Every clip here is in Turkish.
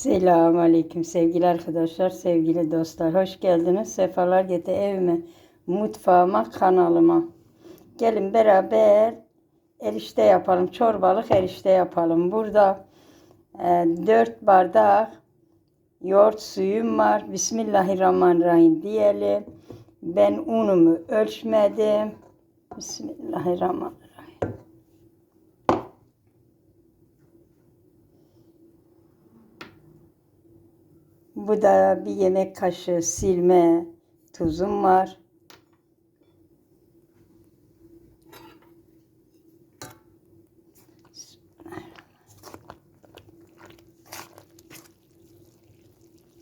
Selamun Aleyküm sevgili arkadaşlar, sevgili dostlar. Hoş geldiniz. Sefalar getir evime, mutfağıma, kanalıma. Gelin beraber erişte yapalım. Çorbalık erişte yapalım. Burada e, 4 bardak yoğurt suyum var. Bismillahirrahmanirrahim diyelim. Ben unumu ölçmedim. Bismillahirrahmanirrahim. Bu da bir yemek kaşığı silme tuzum var.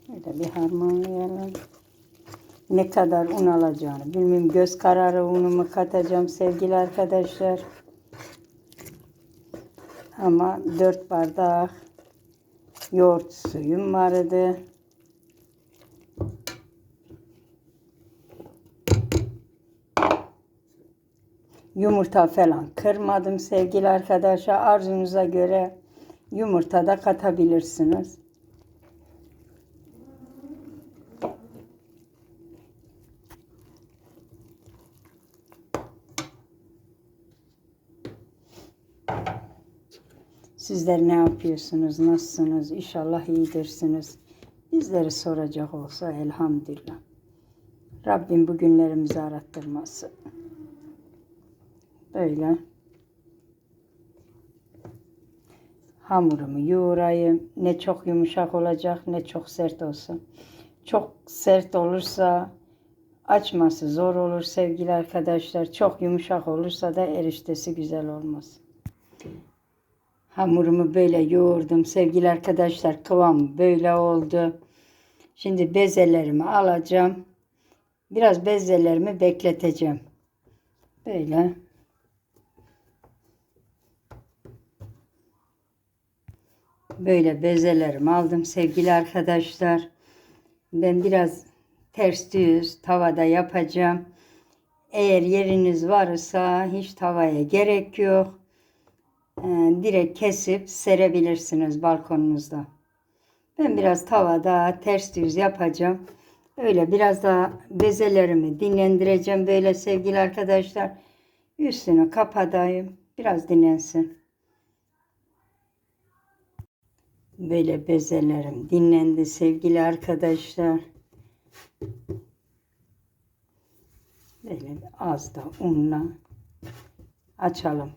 Böyle bir harmanlayalım. Ne kadar un alacağını bilmiyorum. Göz kararı unumu katacağım sevgili arkadaşlar. Ama 4 bardak yoğurt suyum vardı. Yumurta falan kırmadım sevgili arkadaşlar. Arzunuza göre yumurta da katabilirsiniz. Sizler ne yapıyorsunuz? Nasılsınız? İnşallah iyidirsiniz. Bizleri soracak olsa elhamdülillah. Rabbim bu günlerimizi arattırmasın. Böyle. Hamurumu yoğurayım. Ne çok yumuşak olacak ne çok sert olsun. Çok sert olursa açması zor olur sevgili arkadaşlar. Çok yumuşak olursa da eriştesi güzel olmaz. Hamurumu böyle yoğurdum sevgili arkadaşlar. Kıvam böyle oldu. Şimdi bezelerimi alacağım. Biraz bezelerimi bekleteceğim. Böyle. Böyle bezelerimi aldım sevgili arkadaşlar. Ben biraz ters düz tavada yapacağım. Eğer yeriniz varsa hiç tavaya gerek yok. Ee, direkt kesip serebilirsiniz balkonunuzda. Ben biraz tavada ters düz yapacağım. Öyle biraz daha bezelerimi dinlendireceğim böyle sevgili arkadaşlar. Üstünü kapatayım. Biraz dinlensin. Böyle bezelerim dinlendi sevgili arkadaşlar. Böyle az da unla açalım.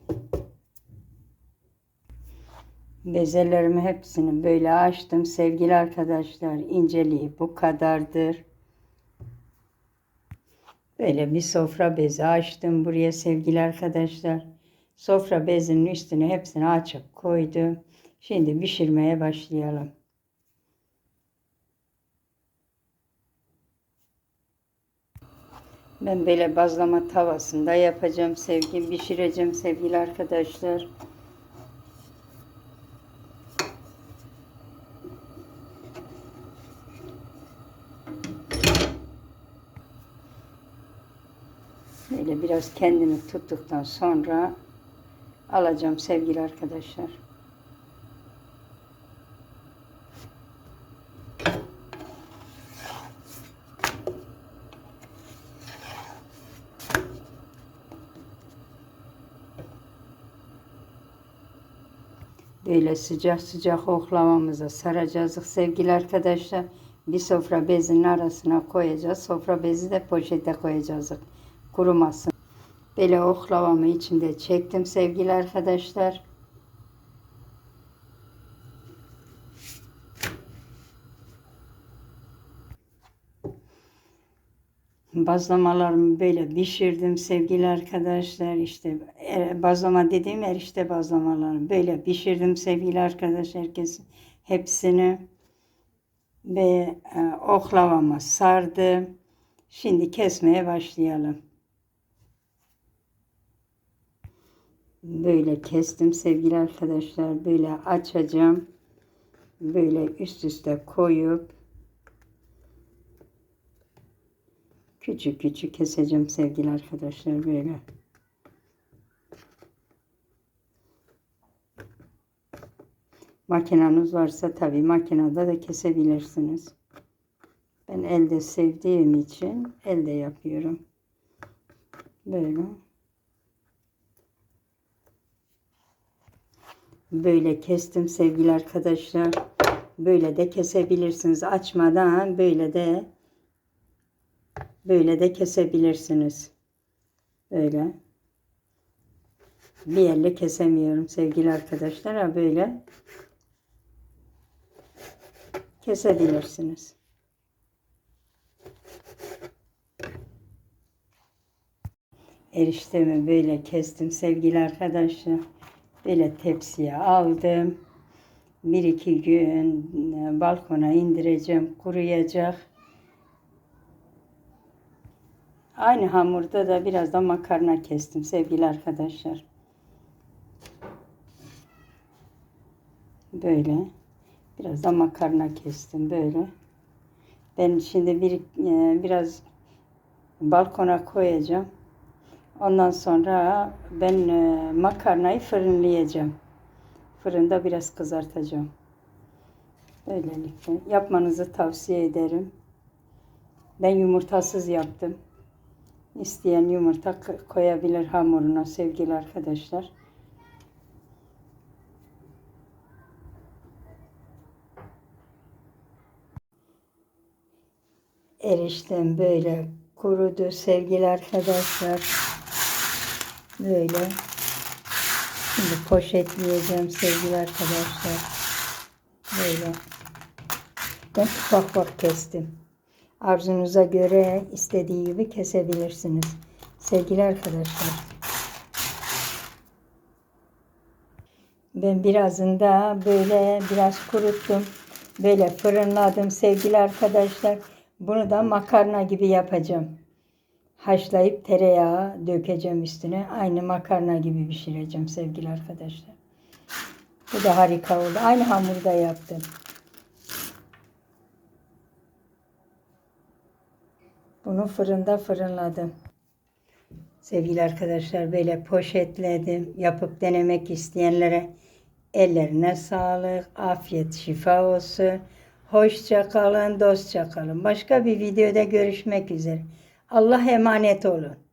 Bezelerimi hepsini böyle açtım sevgili arkadaşlar. İnceliği bu kadardır. Böyle bir sofra bezi açtım buraya sevgili arkadaşlar. Sofra bezinin üstüne hepsini açıp koydum. Şimdi pişirmeye başlayalım. Ben böyle bazlama tavasında yapacağım sevgi pişireceğim sevgili arkadaşlar. Böyle biraz kendini tuttuktan sonra alacağım sevgili arkadaşlar. Böyle sıcak sıcak oklavamıza saracağız sevgili arkadaşlar. Bir sofra bezinin arasına koyacağız. Sofra bezi de poşete koyacağız. Kurumasın. Böyle oklavamı içinde çektim sevgili arkadaşlar. Bazlamalarımı böyle pişirdim sevgili arkadaşlar. İşte e, bazlama dediğim erişte bazlamalarını böyle pişirdim sevgili arkadaşlar. Herkesin hepsini ve e, oklavama sardım. Şimdi kesmeye başlayalım. Böyle kestim sevgili arkadaşlar. Böyle açacağım. Böyle üst üste koyup küçük küçük keseceğim sevgili arkadaşlar böyle. Makineniz varsa tabii makinede de kesebilirsiniz. Ben elde sevdiğim için elde yapıyorum. Böyle. Böyle kestim sevgili arkadaşlar. Böyle de kesebilirsiniz. Açmadan böyle de böyle de kesebilirsiniz. Böyle. Bir elle kesemiyorum sevgili arkadaşlar. Ha böyle kesebilirsiniz. Eriştemi böyle kestim sevgili arkadaşlar. Böyle tepsiye aldım. Bir iki gün balkona indireceğim. Kuruyacak. Aynı hamurda da biraz da makarna kestim sevgili arkadaşlar. Böyle. Biraz da makarna kestim böyle. Ben şimdi bir e, biraz balkona koyacağım. Ondan sonra ben e, makarnayı fırınlayacağım. Fırında biraz kızartacağım. Böylelikle yapmanızı tavsiye ederim. Ben yumurtasız yaptım. İsteyen yumurta koyabilir hamuruna sevgili arkadaşlar. Eriştem böyle kurudu sevgili arkadaşlar. Böyle. Şimdi poşetleyeceğim sevgili arkadaşlar. Böyle. Ben ufak ufak kestim. Arzunuza göre istediği gibi kesebilirsiniz. Sevgili arkadaşlar. Ben birazını da böyle biraz kuruttum. Böyle fırınladım sevgili arkadaşlar. Bunu da makarna gibi yapacağım. Haşlayıp tereyağı dökeceğim üstüne. Aynı makarna gibi pişireceğim sevgili arkadaşlar. Bu da harika oldu. Aynı hamurda yaptım. Bunu fırında fırınladım. Sevgili arkadaşlar böyle poşetledim. Yapıp denemek isteyenlere ellerine sağlık, afiyet, şifa olsun. Hoşça kalın, dostça kalın. Başka bir videoda görüşmek üzere. Allah emanet olun.